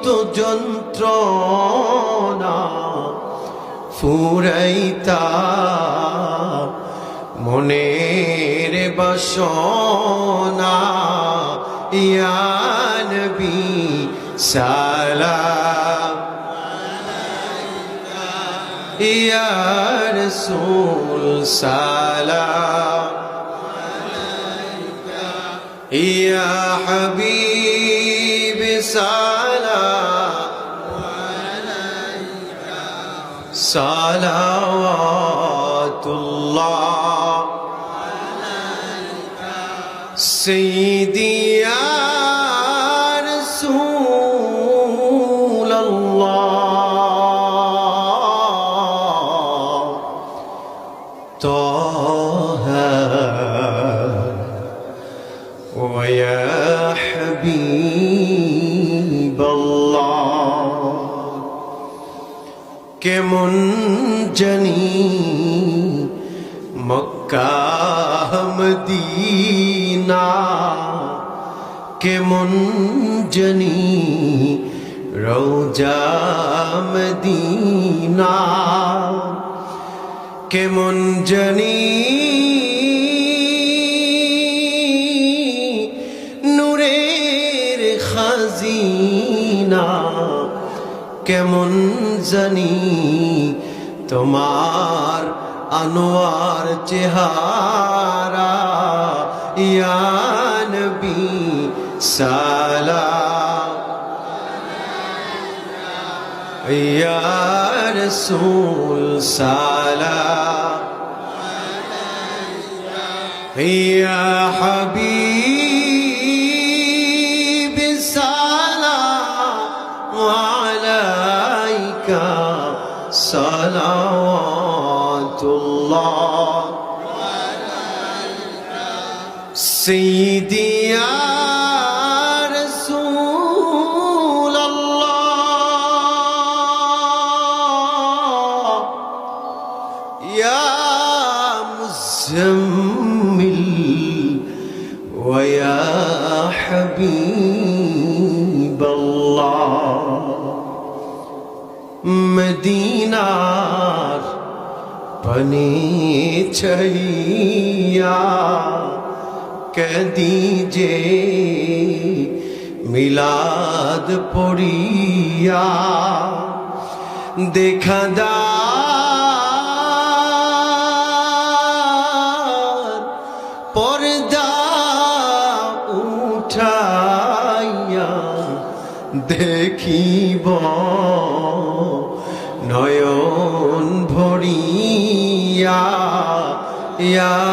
কত যন্ত্রণা ফুরাইতা মনের বসনা। ইয়ানবি সালাম। ইয়া রসুল صلوات الله عليك سيدي يا رسول الله. طه ويا حبيبي কেমন জানি মক্কাহমদিনা কেমন জানি রৌজামদিনা কেমন জানি কেমন জানি তোমার আনোয়ার চেহারা? ইয়ানবি সালাম। ইয়া রসুল সালাম। ইয়া হাবিব صلوات الله. سيدي يا رسول الله. يا مزمل ويا حبيب মদিনার পানি ছাইয়া কদি যে মিলাদ পড়িয়া দেখা দা পর্দা উঠাইয়া দেখিব নয়ন ভরিয়া ইয়া